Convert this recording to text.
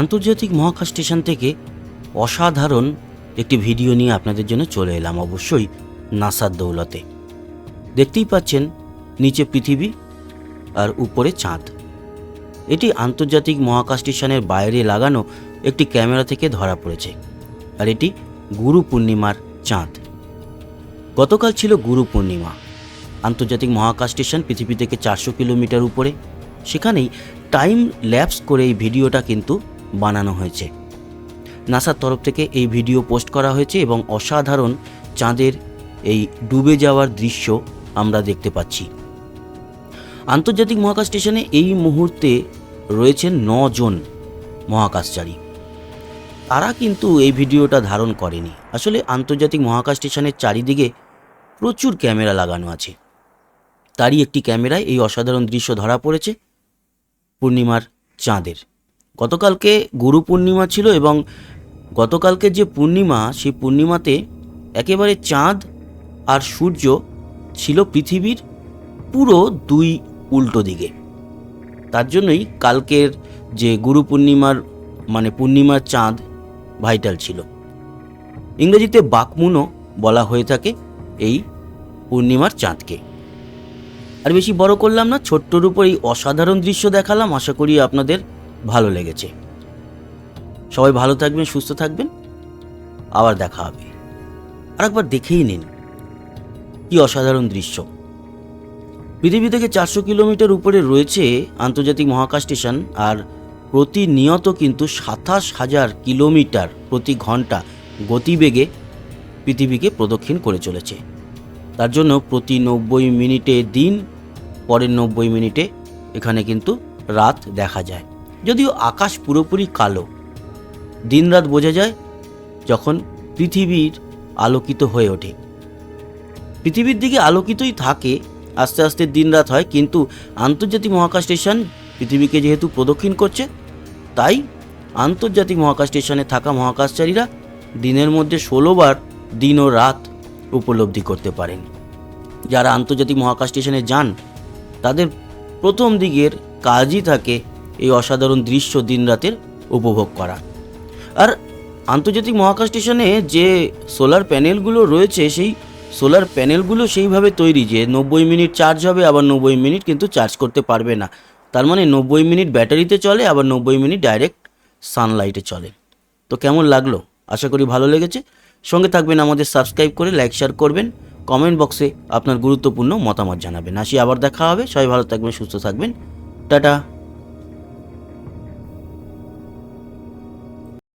আন্তর্জাতিক মহাকাশ স্টেশন থেকে অসাধারণ একটি ভিডিও নিয়ে আপনাদের জন্য চলে এলাম অবশ্যই নাসার দৌলতে। দেখতেই পাচ্ছেন নিচে পৃথিবী আর উপরে চাঁদ। এটি আন্তর্জাতিক মহাকাশ স্টেশনের বাইরে লাগানো একটি ক্যামেরা থেকে ধরা পড়েছে আর এটি গুরু পূর্ণিমার চাঁদ। গতকাল ছিল গুরু পূর্ণিমা। আন্তর্জাতিক মহাকাশ স্টেশন পৃথিবী থেকে চারশো কিলোমিটার উপরে। সেখানেই টাইম ল্যাপস করে এই ভিডিওটা কিন্তু বানানো হয়েছে। নাসার তরফ থেকে এই ভিডিও পোস্ট করা হয়েছে এবং অসাধারণ চাঁদের এই ডুবে যাওয়ার দৃশ্য আমরা দেখতে পাচ্ছি। আন্তর্জাতিক মহাকাশ স্টেশনে এই মুহূর্তে রয়েছেন জন মহাকাশচারী। তারা কিন্তু এই ভিডিওটা ধারণ করেনি। আসলে আন্তর্জাতিক মহাকাশ স্টেশনের চারিদিকে প্রচুর ক্যামেরা লাগানো আছে। তারই একটি ক্যামেরায় এই অসাধারণ দৃশ্য ধরা পড়েছে পূর্ণিমার চাঁদের। গতকালকে গুরু পূর্ণিমা ছিল এবং গতকালকে যে পূর্ণিমা, সেই পূর্ণিমাতে একেবারে চাঁদ আর সূর্য ছিল পৃথিবীর পুরো দুই উল্টো দিকে। তার জন্যই কালকের যে গুরু পূর্ণিমার মানে পূর্ণিমার চাঁদ ভাইটাল ছিল। ইংরেজিতে বাকমুনও বলা হয়ে থাকে এই পূর্ণিমার চাঁদকে। আর বেশি বড় করলাম না, ছোট্টর উপর এই অসাধারণ দৃশ্য দেখালাম। আশা করি আপনাদের ভালো লেগেছে। সবাই ভালো থাকবেন, সুস্থ থাকবেন। আবার দেখা হবে। আর একবার দেখেই নিন কি অসাধারণ দৃশ্য। পৃথিবী থেকে চারশো কিলোমিটার উপরে রয়েছে আন্তর্জাতিক মহাকাশ স্টেশন আর প্রতিনিয়ত কিন্তু সাতাশ হাজার কিলোমিটার প্রতি ঘণ্টা গতিবেগে পৃথিবীকে প্রদক্ষিণ করে চলেছে। তার জন্য প্রতি নব্বই মিনিটে দিন, পরের নব্বই মিনিটে এখানে কিন্তু রাত দেখা যায়। যদিও আকাশ পুরোপুরি কালো। দিনরাত বোঝা যায় যখন পৃথিবীর আলোকিত হয়ে ওঠে। পৃথিবীর দিকে আলোকিতই থাকে, আস্তে আস্তে দিনরাত হয়, কিন্তু আন্তর্জাতিক মহাকাশ স্টেশন পৃথিবীকে যেহেতু প্রদক্ষিণ করছে, তাই আন্তর্জাতিক মহাকাশ স্টেশনে থাকা মহাকাশচারীরা দিনের মধ্যে ষোলোবার দিন ও রাত উপলব্ধি করতে পারেন। যারা আন্তর্জাতিক মহাকাশ স্টেশনে যান, তাদের প্রথম দিকের কাজই থাকে এই অসাধারণ দৃশ্য দিনরাতের উপভোগ করা। আর আন্তর্জাতিক মহাকাশ স্টেশনে যে সোলার প্যানেলগুলো রয়েছে, সেই সোলার প্যানেলগুলো সেইভাবে তৈরি যে নব্বই মিনিট চার্জ হবে, আবার নব্বই মিনিট কিন্তু চার্জ করতে পারবে না। তার মানে নব্বই মিনিট ব্যাটারিতে চলে, আবার নব্বই মিনিট ডাইরেক্ট সানলাইটে চলে। তো কেমন লাগল? আশা করি ভালো লেগেছে। সঙ্গে থাকবেন আমাদের সাবস্ক্রাইব করে, লাইক, শেয়ার করবেন। কমেন্ট বক্সে আপনার গুরুত্বপূর্ণ মতামত জানাবেন। আসি আবার দেখা হবে। সবাই ভালো থাকবেন, সুস্থ থাকবেন। টাটা।